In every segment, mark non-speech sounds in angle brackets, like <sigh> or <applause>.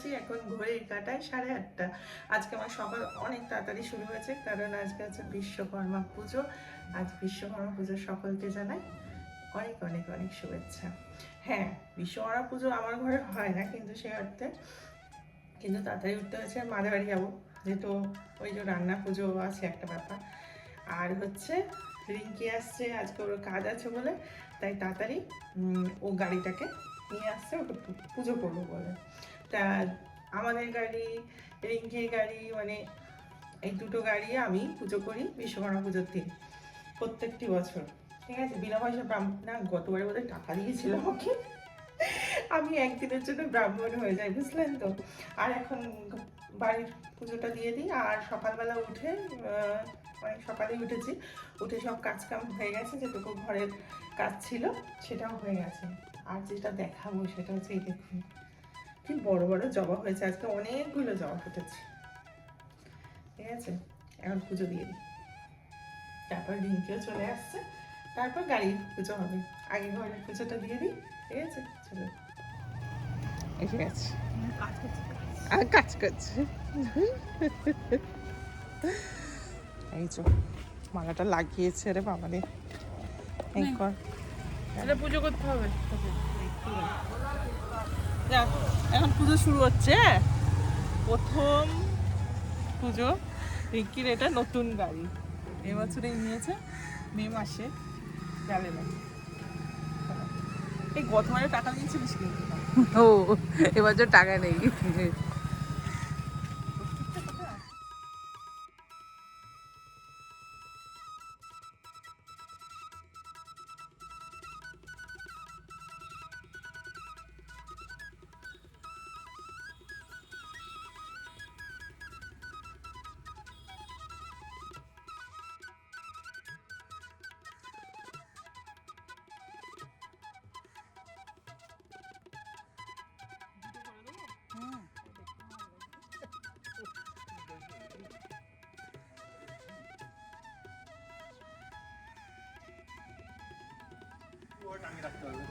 আছি এখন ঘড়ির কাটায় সাড়ে আটটা। আজকে আমার সকাল অনেক তাড়াতাড়ি শুরু হয়েছে, কারণ আজকে হচ্ছে বিশ্বকর্মা পুজো। আজ বিশ্বকর্মা পুজো সকলকে জানাই অনেক অনেক অনেক শুভেচ্ছা। হ্যাঁ বিশ্বকর্মা পুজো আমার ঘরে হয় না, কিন্তু সে অর্থে। কিন্তু তাড়াতাড়ি উঠতে হয়েছে মাদের বাড়ি যাব। যেহেতু ওই যে রান্না পুজো আছে একটা ব্যাপার। আর হচ্ছে রিঙ্কি আসছে, আজকে ওর কাজ আছে বলে। তাই তাড়াতাড়ি ও গাড়িটাকে নিয়ে আসছে, ওকে পুজো করব বলে। আমাদের গাড়ি রিঙ্কির গাড়ি মানে এই দুটো গাড়ি আমি পুজো করি বিশ্বকর্মা পুজোর দিন, প্রত্যেকটি বছর। ঠিক আছে? বিনা পয়সা ব্রাহ্মণ গতবারে বোধহয় টাকা দিয়েছিল আমাকে। আমি একদিনের জন্য ব্রাহ্মণ হয়ে যাই, বুঝলেন তো? আর এখন বাড়ির পুজোটা দিয়ে দিই, আর সকালবেলা উঠে অনেক সকালেই উঠেছি। উঠে সব কাজ কাম হয়ে গেছে, যেটুকু ঘরের কাজ ছিল, সেটাও হয়ে গেছে। আর যেটা দেখাবো সেটা হচ্ছে এই দেখুন। কি বড় বড় জবা হয়েছে? আজকে অনেকগুলো জবা ফুটেছে। ঠিক আছে? এখন পুজো দিয়ে দিই। তারপর রিঙ্কিও চলে আসছে। তারপর গাড়ির পুজো হবে। আগে ঘরের পুজোটা দিয়ে দিই। ঠিক আছে? চলো। এসে গেছে। আর কাজ করছে। এই তো মালাটা লাগিয়েছে রে বাবা রে এই কর। পুজো করতে হবে। যাক, এখন পুজো শুরু হচ্ছে হ্যাঁ? প্রথম পুজো, রিঙ্কির এটা নতুন গাড়ি এবছরেই নিয়েছে, মে মাসে গেলে না এই গতবারে টাকা দিয়েছিলিস কিন্তু। ও এবছর টাকা নেই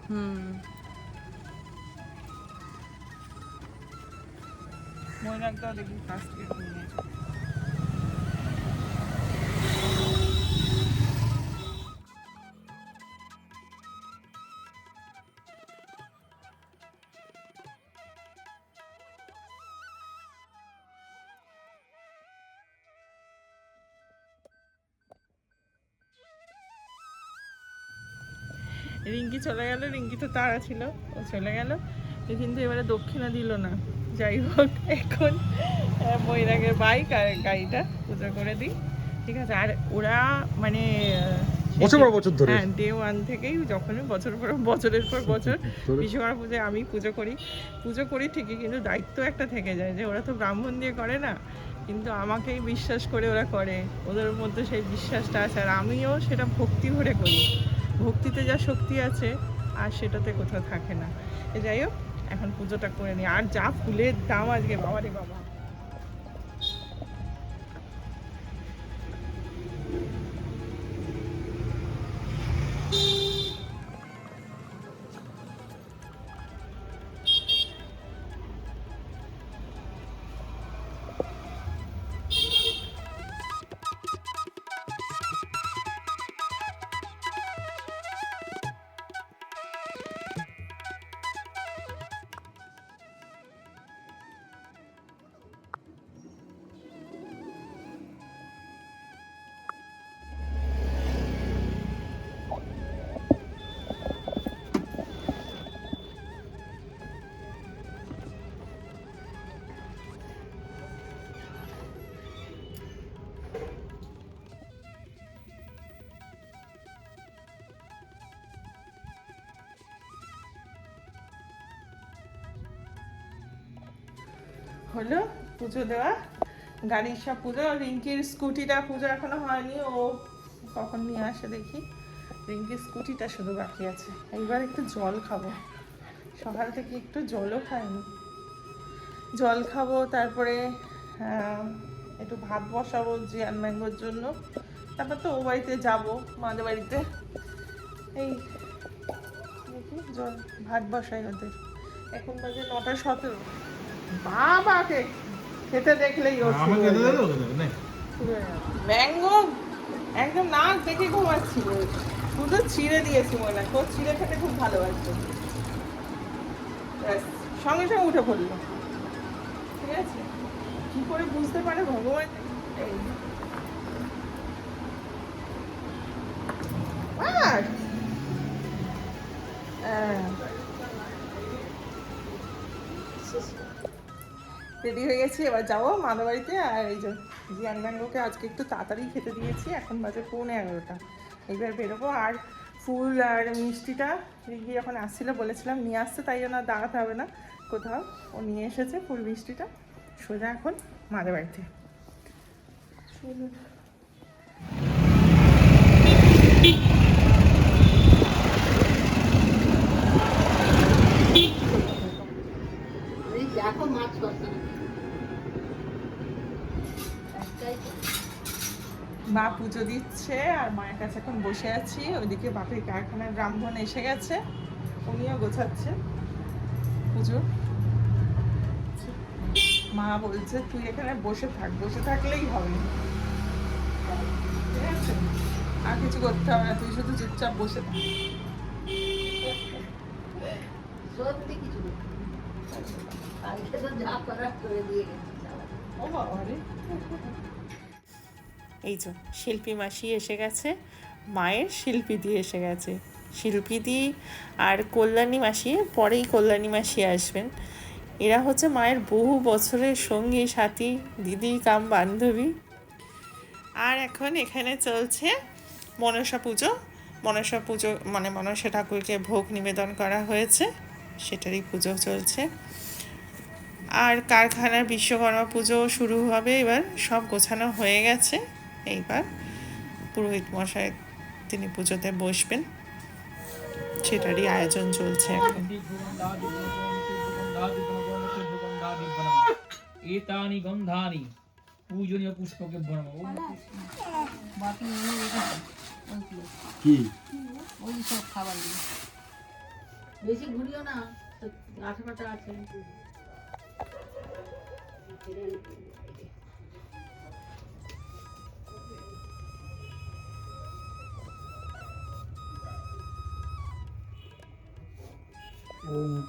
হুম। রাখতে হবে দেখবি কাজ থেকে নিয়ে। রিঙ্কি চলে গেল রিঙ্কি তো তারা ছিল ও চলে গেল। কিন্তু এবারে দক্ষিণা দিল না। যাই হোক এখন বৈরাগের বাইক আর গাড়িটা পুজো করে দিই। ঠিক আছে আর ওরা মানে বছর পর বছর ধরে। হ্যাঁ ডে ওয়ান থেকেই যখনই বছর পর বছরের পর বছর। <laughs> বিশ্বকর্মা পুজোয় আমি পুজো করি। পুজো করি ঠিকই কিন্তু দায়িত্ব একটা থেকে যায় যে ওরা তো ব্রাহ্মণ দিয়ে করে না। কিন্তু আমাকেই বিশ্বাস করে ওরা করে। ওদের মধ্যে সেই বিশ্বাসটা আছে আর আমিও সেটা ভক্তি ভরে করি। ভক্তিতে যা শক্তি আছে, আর সেটাতে কোথাও থাকে না। যাই হোক, এখন পুজোটা করে নিই আর যা ফুলের দাম আজকে বাবা রে বাবা। হলো পুজো দেওয়া। গাড়ির সব পুজো, রিঙ্কির স্কুটিটা পুজো এখনও হয়নি, ও কখন নিয়ে আসে দেখি। রিঙ্কির স্কুটিটা শুধু বাকি আছে। এইবার একটু জল খাব। সকাল থেকে একটু জলও খাইনি। জল খাব, তারপরে একটু ভাত বসাবো জিয়ান ম্যাঙ্গোর জন্য। তারপর তো ও বাড়িতে যাব মাদের বাড়িতে। এই, দেখি জল, ভাত বসাই ওদের। এখন বাজে নটা সতেরো। বাবাকে খেতে দেখলেই ম্যাঙ্গো একদম নাক দেখে ঘুমাচ্ছিল শুধু ছিঁড়ে দিয়েছি মনে হয় ছিঁড়ে খেতে খুব ভালোবাসতো। সঙ্গে সঙ্গে উঠে পড়ল। ঠিক আছে? কি করে বুঝতে পারে ভগবান? এই। আর রেডি হয়ে গেছি, এবার যাব মামার বাড়িতে আর এই যে জিয়ান ম্যাঙ্গোকে আজকে একটু তাড়াতাড়ি খেতে দিয়েছি, এখন বাজে পৌনে এগারোটা। এবার বেরোবো, আর ফুল আর মিষ্টিটা রিগি যখন আসছিল, বলেছিলাম নিয়ে আসতে, তাই জন্য দাঁড়াতে হবে না। কোথাও ও নিয়ে এসেছে ফুল মিষ্টিটা। সোজা এখন মাদের বাড়িতে চলুন। মা পুজো দিচ্ছে আর মায়ের কাছে এখন বসে আছি। ওইদিকে বাপের কারখানার ব্রাহ্মণ এসে গেছে। উনিও গোছাচ্ছে পুজো। মা বলছে তুই এখানে বসে থাক বসে থাকলেই হবে। ঠিক আছে। আর কিছু করতে হবে না তুই শুধু চুপচাপ বসে থাক। সত্যি কিছু কালকে তো যা করার করে দিয়ে গেছি। ও বাবা রে। এই যে, শিল্পী মাসি এসে গেছে, মায়ের শিল্পী দিয়ে এসে গেছে। শিল্পী দি আর কল্যাণী মাসি, পরেই কল্যাণী মাসি আসবেন। এরা হচ্ছে মায়ের বহু বছরের সঙ্গী, সাথী, দিদি, কাম, বান্ধবী। আর এখন এখানে চলছে মনসা পুজো। মনসা পুজো মানে মনসা ঠাকুরকে ভোগ নিবেদন করা হয়েছে, সেটারই পুজো চলছে। আর কারখানার বিশ্বকর্মা পুজো শুরু হবে এবার, সব গোছানো হয়ে গেছে। এইবার। পুরোহিত মশাই তিনি পুজোতে বসবেন। সেটারই আয়োজন চলছে এখন। এতানি গন্ধানি পূজনীয় পুষ্পকে বর্ণ কি? ওই সব খাবার বেশি ঘুরিও না আশেপাশে আছে।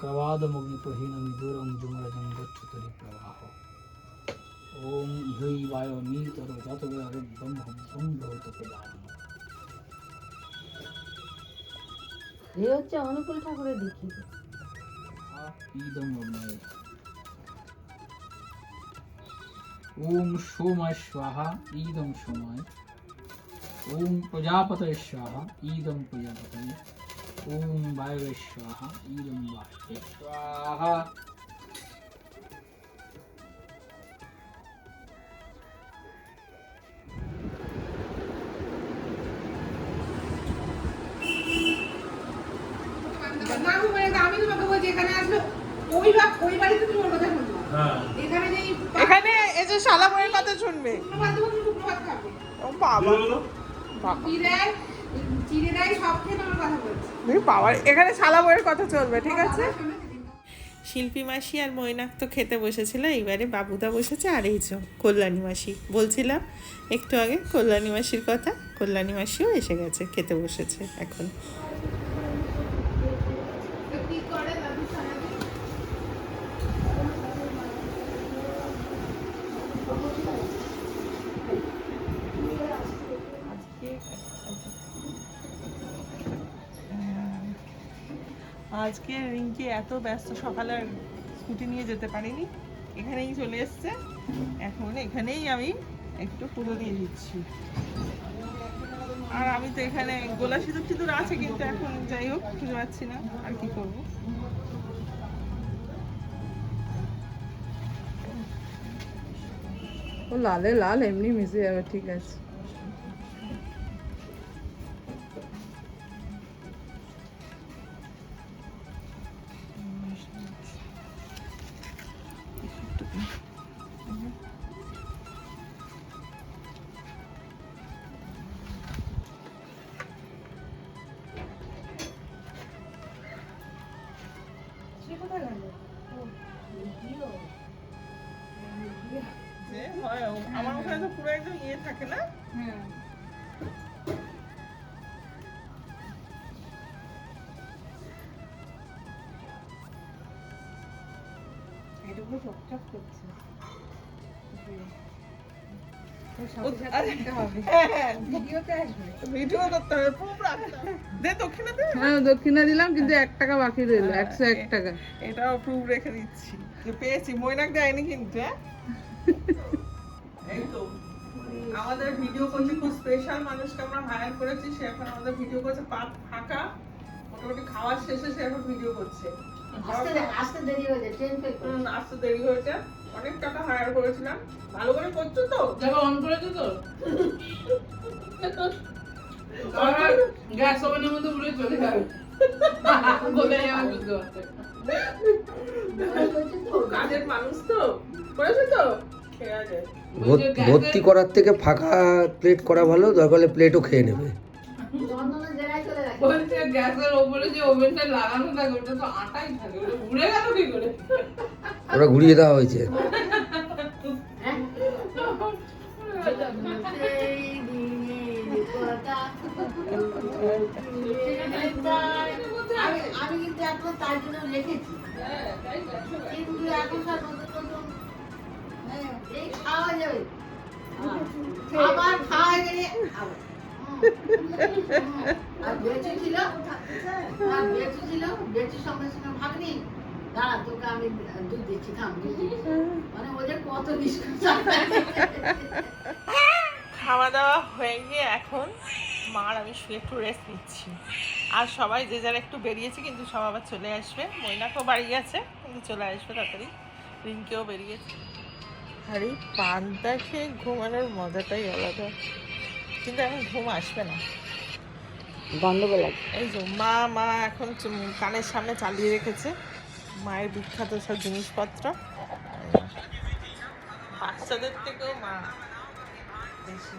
ॐ प्रवादमग्निप्रहीनं दूरं जुमरजं गच्छतरि प्रवाहो ॐ इहैवाय मीतरो जातवेरब्रह्म भद्रं भवत प्रदानम् এই হচ্ছে অনুকূল ঠাকুরের দীক্ষিত ইদম অগ্নয়ে ওম সোমায় স্বাহা ইদম সোমায় ওম প্রজাপতয়ে স্বাহা ইদম প্রজাপতয়ে না আমি মানে আমি তোমাকে বলছি এখানে আসলে ওই বাড়িতে তুমি ওর কথা শুনছো হ্যাঁ এখানে যেই এখানে এই যে শালাময়ের কথা শুনবে বাবা কথা এখানে কথা চলবে ঠিক আছে? শিল্পী মাসি আর ময়নাক তো খেতে বসেছিল এইবারে বাবুদা বসেছে আর এই যে কল্যাণী মাসি। বলছিলাম একটু আগে কল্যাণী মাসির কথা কল্যাণী মাসিও এসে গেছে খেতে বসেছে এখন। আজকে রিঙ্কি এত ব্যস্ত সকালে স্কুটি নিয়ে যেতে পারিনি, এখানেই চলে এসছে। এখন এখানেই আমি একটু পুজো দিয়ে দিচ্ছি। আর আমি তো এখানে গোলা সিঁদুর টিঁদুর আছে, কিন্তু এখন যাই হোক, খুঁজে পাচ্ছি না, আর কি করব। ও লালে লাল, এমনি মিশে যাবে, ঠিক আছে। হয় আমার ওখানে তো পুরো একদম ইয়ে থাকে না? হ্যাঁ এটুকু চকচক করছে। ও- আরে, হ্যাঁ, ভিডিওতে আসবে। ভিডিও করতে হবে প্রুফ রাখতে হবে। দে দক্ষিণে দে। হ্যাঁ দক্ষিণা দিলাম কিন্তু এক টাকা বাকি রইল একশো এক টাকা। এটাও প্রুফ রেখে দিচ্ছি। পেয়েছি মৈনাক দেয়নি কিন্তু হ্যাঁ? এই আমাদের ভিডিও করছে খুব স্পেশাল মানুষকে আমরা হায়ার করেছি সে এখন আমাদের ভিডিও করছে পাট ফাঁকা মোটামুটি খাওয়ার শেষে সে এখন ভিডিও করছে। আসতে দেরি ট্রেন আসতে দেরি হয়েছে অনেক টাকা হায়ার করেছিলাম। ভালো করে করছ তো? অন করেছ তো? গ্যাস ওভেনের মধ্যে উড়ে চলে যাবে। বলে যাবে বুঝতে পারছে কাজের মানুষ তো। করেছে তো? ভর্তি করার থেকে ফাঁকা প্লেট করা ভালো, দরকার হলে প্লেটও খেয়ে নেবে। ওটা ঘুরিয়ে দেওয়া হয়েছে। হ্যাঁ আমি কিন্তু তার জন্য কিন্তু এখন খাওয়া আর ছিল আর ছিল সঙ্গে সঙ্গে ভাগনি দাঁড়া তোকে আমি দুধ দিচ্ছি মানে ওদের কত খাওয়া দাওয়া হয়ে গিয়ে এখন মার আমি শুয়ে একটু রেস্ট নিচ্ছি। আর সবাই যে যারা একটু বেরিয়েছে, কিন্তু সব আবার চলে আসবে। মৈনাকেও বাড়ি গেছে, কিন্তু চলে আসবে তাড়াতাড়ি। রিঙ্কেও বেরিয়েছে। আর এই পান্তা খেয়ে ঘুমানোর মজাটাই আলাদা। কিন্তু এখন ঘুম আসবে না। গন্ডগোল এই যে মা মা এখন কানের সামনে চালিয়ে রেখেছে মায়ের বিখ্যাত সব জিনিসপত্র। বাচ্চাদের থেকেও মা বেশি।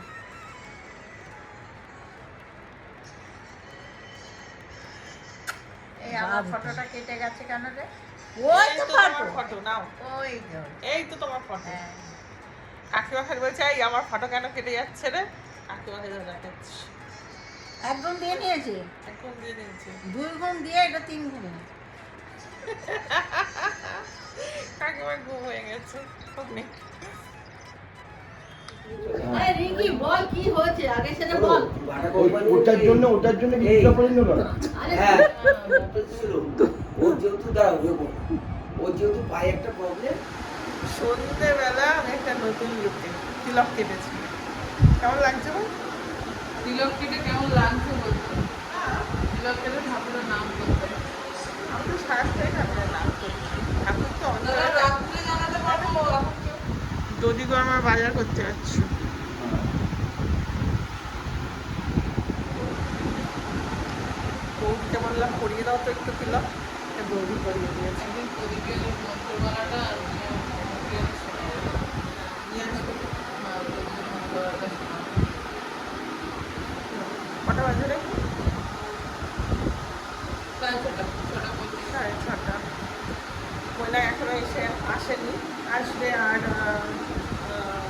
এই আমার ফটোটা কেটে গেছে কেন রে? ওই তো তোমার ফটো নাও। ওই এই তো তোমার ফটো কাকিমা খালি বলছে এই আমার ফটো কেন কেটে যাচ্ছে রে? কাকিমা খালি দেখাচ্ছি একদম দিয়ে নিয়েছে? এখন দিয়ে দিয়েছি দুই গুণ দিয়ে এটা তিন গুণ। কাকিমার ঘুম হয়ে গেছে। আরে বল কি হয়েছে? আগে বল। ওটার জন্য ওটার জন্য ভিডিও করে নিল না আরে হ্যাঁ। ওর যেহেতু দাঁড়াও দেখো ওর যেহেতু পায়ে একটা প্রবলেম সন্ধ্যেবেলা আমি একটা নতুন লুকে তিলক কেটেছি। কেমন লাগছে বল? তিলক কেটে কেমন লাগছে বলছে তিলক কেটে ঠাকুরের নাম করতে। আমি তো সারাটাই ঠাকুরের নাম করছি। ঠাকুর তো দদি গরমার বাজার করতে যাচ্ছি। বৌদিকে বললাম করিয়ে দাও তো একটু তিলক। তা বৌদি করিয়ে দিয়েছিলেন ওদিকে মন্ত্রমালাটা আর প্রদীপের নিয়ে আসবে। হ্যাঁ, প্রদীপের মন্ত্রমালাটা কটা বাজে রে সাড়ে ছটা ছটা বলতে সাড়ে ছটা মহিলা এখনও এসে আসেনি আসবে আর আহ, আহ,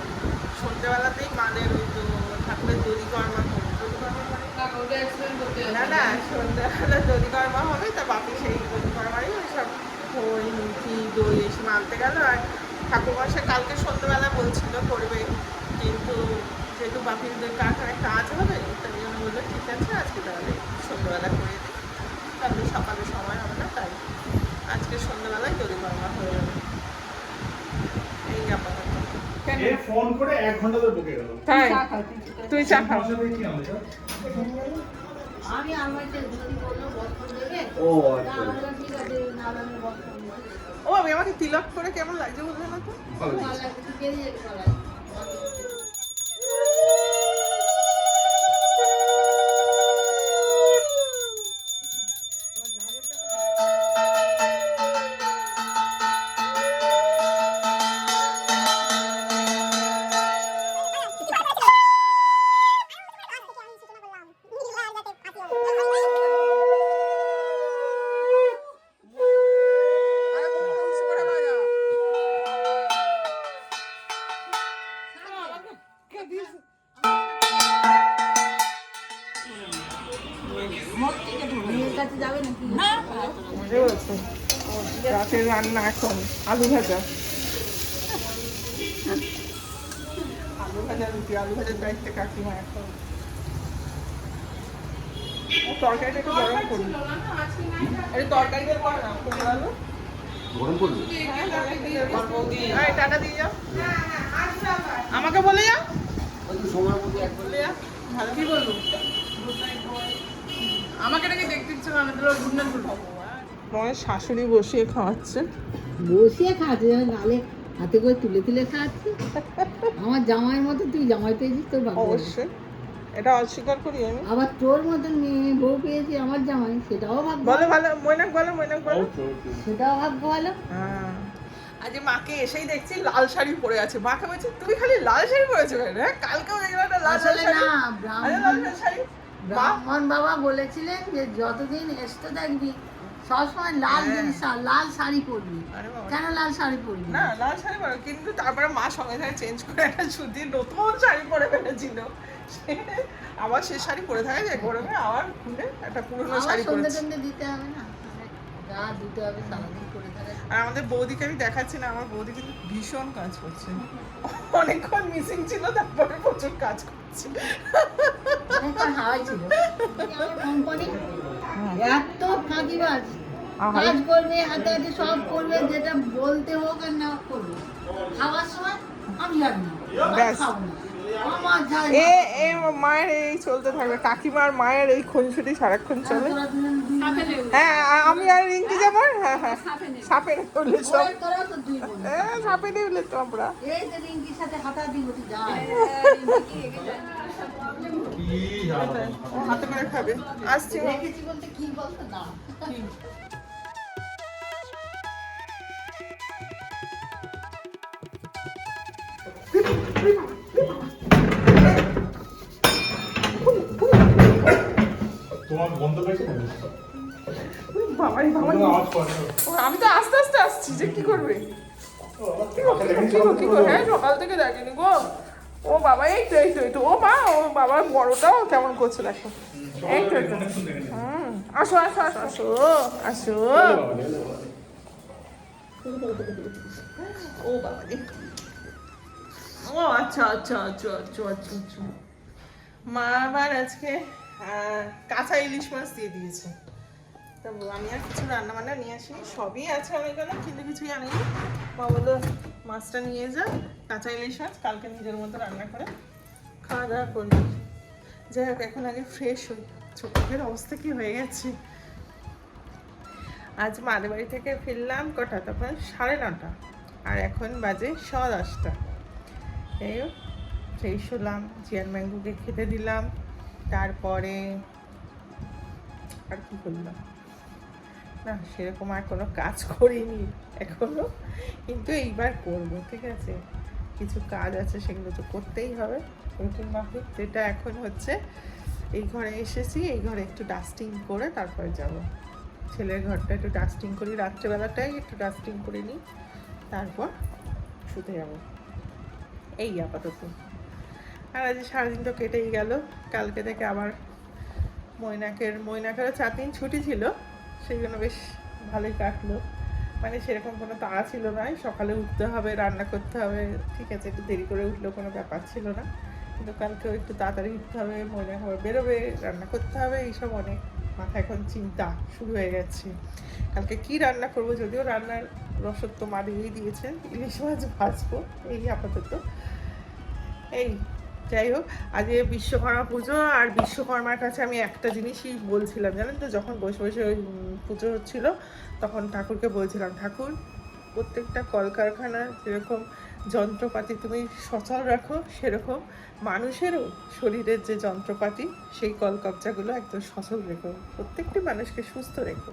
সন্ধ্যেবেলাতেই মাদের ওই তো ঠাকুরের দড়ি কর্মা হবে দড়ি কর্মা মানে না ওটা এক্সপ্লেন না না সন্ধ্যাবেলা দড়ি কর্মা হবে তা বাপি সেই দড়ি কর্মারই ওই সব খই মুখি দই এসে মানতে গেল। আর ঠাকুরমশা কালকে সন্ধ্যাবেলা বলছিল করবে কিন্তু যেহেতু বাপির কারখানায় কাজ হবে তাই জন্য বলল ঠিক আছে আজকে তাহলে সন্ধ্যাবেলা করে দিই। তাহলে সকালে সময় হবে না তাই আজকে সন্ধ্যাবেলায় দড়ি কর্মা হয়ে যাবে। এই আপাতত ফোন করে এক ঘণ্টা ধরে বকে গেল। তাই? তুই চা খাও। ও আচ্ছা। ঠিক আছে না আমি বস্ত্র ও আমি আমাকে তিলক করে কেমন লাগছে বলবে না তো? ভালো ভালো লাগছে। রাতের রান্না এখন আলু ভাজা আলু ভাজা রুটি আলু ভাজার দায়িত্বে কাকিমা এখন ও তরকারিটা একটু গরম করি আরে তরকারিটা কর না আলু গরম করবে হ্যাঁ, দিয়ে যাও। আমাকে বলে যাও। সময় মতো এক বলে যাও। ভালো। কি বলব আমাকে নাকি দেখতে ইচ্ছে করে আমি তোর গুন্ডান করব তোমার শাশুড়ি বসিয়ে খাওয়াচ্ছে। বসিয়ে খাচ্ছে যেন গালে হাতে করে তুলে তুলে খাচ্ছে আমার জামাইয়ের মতো তুই জামাই পেয়েছিস তোর বাবা অবশ্যই। এটা অস্বীকার করি আমি। আবার তোর মতন মেয়ে বউ পেয়েছি আমার জামাই সেটাও ভাগ্য বলো ভালো। মৈনাক বলো মৈনাক বলো। সেটাও ভাগ্য ভালো। হ্যাঁ। আজ মাকে এসেই দেখছি লাল শাড়ি পরে আছে। মাকে বলছি তুমি খালি লাল শাড়ি পরেছো কেন হ্যাঁ? কালকেও দেখলাম একটা লাল শাড়ি। না লাল শাড়ি? ব্রাহ্মণ বাবা বলেছিলেন যে যতদিন এসতে দেখবি সবসময় লাল হ্যাঁ। জিনিস লাল শাড়ি পরবি। কেন লাল শাড়ি পরবি? না লাল শাড়ি পরে কিন্তু তারপরে মা সঙ্গে সঙ্গে চেঞ্জ করে একটা সুতির নতুন শাড়ি পরে ফেলেছিল। আবার সে শাড়ি পরে থাকে যে গরমে আবার খুলে একটা পুরনো শাড়ি টন্ধে দিতে হবে না? যা দিতে হবে সারাদিন আর আমাদের বৌদিকে আমি দেখাচ্ছি না আমার বৌদি কিন্তু ভীষণ কাজ করছে। অনেকক্ষণ মিসিং ছিল তারপরে প্রচুর কাজ করছে। হাওয়াই ছিল কোম্পানি এত ফাঁকিবাজ। কাজ করবে হাতে হাতে সব করবে যেটা বলতে হোক আর না হোক করবে। খাওয়ার সময় আমি আর না খাব না। এ এ মায়ের এই চলতে থাকবে। কাকিমার মায়ের এই খুনসুটি সারাক্ষণ চলে। হ্যাঁ আমি আর রিঙ্কি যেমন হ্যাঁ হ্যাঁ সাপে উঠলে সব। হ্যাঁ সাপে উঠলে তো আমরা হতে করে খাবে। আসছি। মা। দেখেছি বলতে কি বলতো না। কি? তোমার আমি তো আস্তে আস্তে আসছি যে কি করবে? কি হ্যাঁ সকাল থেকে দেখেনি গো। ও বাবা এই তো এই তো এই তো। ও মা ও বাবার বড়টাও কেমন করছে দেখো। এই তো হুম আসো আসো আসো আসো আসো। ও বাবা ও আচ্ছা আচ্ছা আচ্ছা আচ্ছা আচ্ছা আচ্ছা। মা আবার আজকে কাঁচা ইলিশ মাছ দিয়ে দিয়েছে। তা আমি আর কিছু রান্না বান্না নিয়ে আসিনি, সবই আছে অনেকগুলো কিন্তু কিছুই আনিনি। মা বলল, মাছটা নিয়ে যা, কাঁচা ইলিশ মাছ, কালকে নিজের মতো রান্না করে খাওয়া দাওয়া করবি। যাই হোক, এখন আগে ফ্রেশ হই। চোখের অবস্থা কি হয়ে গেছে? আজ মাদের বাড়ি থেকে ফিরলাম কটা? তখন সাড়ে নটা। আর এখন বাজে সোয়া দশটা। যাই হোক ফ্রেশ হলাম জিয়ান ম্যাঙ্গুকে খেতে দিলাম। তারপরে আর কি করলাম? না, সেরকম আর কোনো কাজ করিনি এখনও। কিন্তু এইবার করব, ঠিক আছে? কিছু কাজ আছে, সেগুলো তো করতেই হবে। রুটিন মাফিক, যেটা এখন হচ্ছে, এই ঘরে এসেছি, এই ঘরে একটু ডাস্টিং করে তারপরে যাব। ছেলের ঘরটা একটু ডাস্টিং করি, রাত্রেবেলাটাই একটু ডাস্টিং করে নিই, তারপর শুতে যাব। এই আপাতত। আর আজ সারাদিন তো কেটেই গেল। কালকে থেকে আবার মৈনাকের, মৈনাকেরও চার দিন ছুটি ছিল। সেই জন্য বেশ ভালোই কাটলো। মানে সেরকম কোনো তাড়া ছিল না সকালে উঠতে হবে, রান্না করতে হবে, ঠিক আছে, একটু দেরি করে উঠলেও কোনো ব্যাপার ছিল না। কিন্তু কালকেও একটু তাড়াতাড়ি উঠতে হবে, মনে হবে বেরোবে, রান্না করতে হবে, এইসব অনেক মাথা এখন চিন্তা শুরু হয়ে গেছে। কালকে কি রান্না করব যদিও রান্নার রসদ তো মা দিয়েই দিয়েছে, ইলিশ মাছ ভাজবো, এই আপাতত। এই যাই হোক আজকে বিশ্বকর্মা পুজো আর বিশ্বকর্মার কাছে আমি একটা জিনিসই বলছিলাম, জানেন তো? যখন বসে বসে ওই পুজো হচ্ছিল, তখন ঠাকুরকে বলছিলাম, ঠাকুর, প্রত্যেকটা কলকারখানার যেরকম যন্ত্রপাতি তুমি সচল রাখো, সেরকম মানুষেরও শরীরের যে যন্ত্রপাতি, সেই কলকবজাগুলো একদম সচল রেখো। প্রত্যেকটি মানুষকে সুস্থ রেখো।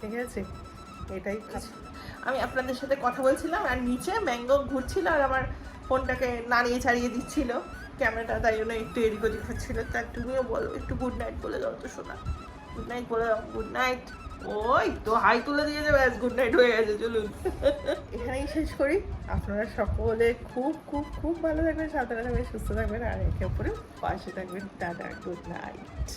ঠিক আছে? এটাই আমি আপনাদের সাথে কথা বলছিলাম, আর নিচে ম্যাঙ্গো ঘুরছিল আর আমার ফোনটাকে নাড়িয়ে ছাড়িয়ে দিচ্ছিল। ক্যামেরাটা তাই জন্য একটু এদিক ওদিক হচ্ছিল। তা তুমিও বলো একটু গুড নাইট বলে দাও তো শোনা গুড নাইট বলে দাও গুড নাইট ওই তো হাই তুলে দিয়েছে ব্যাস গুড নাইট হয়ে গেছে চলুন। এখানেই শেষ করি। আপনারা সকলে খুব খুব খুব ভালো থাকবেন সাঁতারা থাকবেন সুস্থ থাকবেন আর একে অপরে পাশে থাকবেন। দাদা গুড নাইট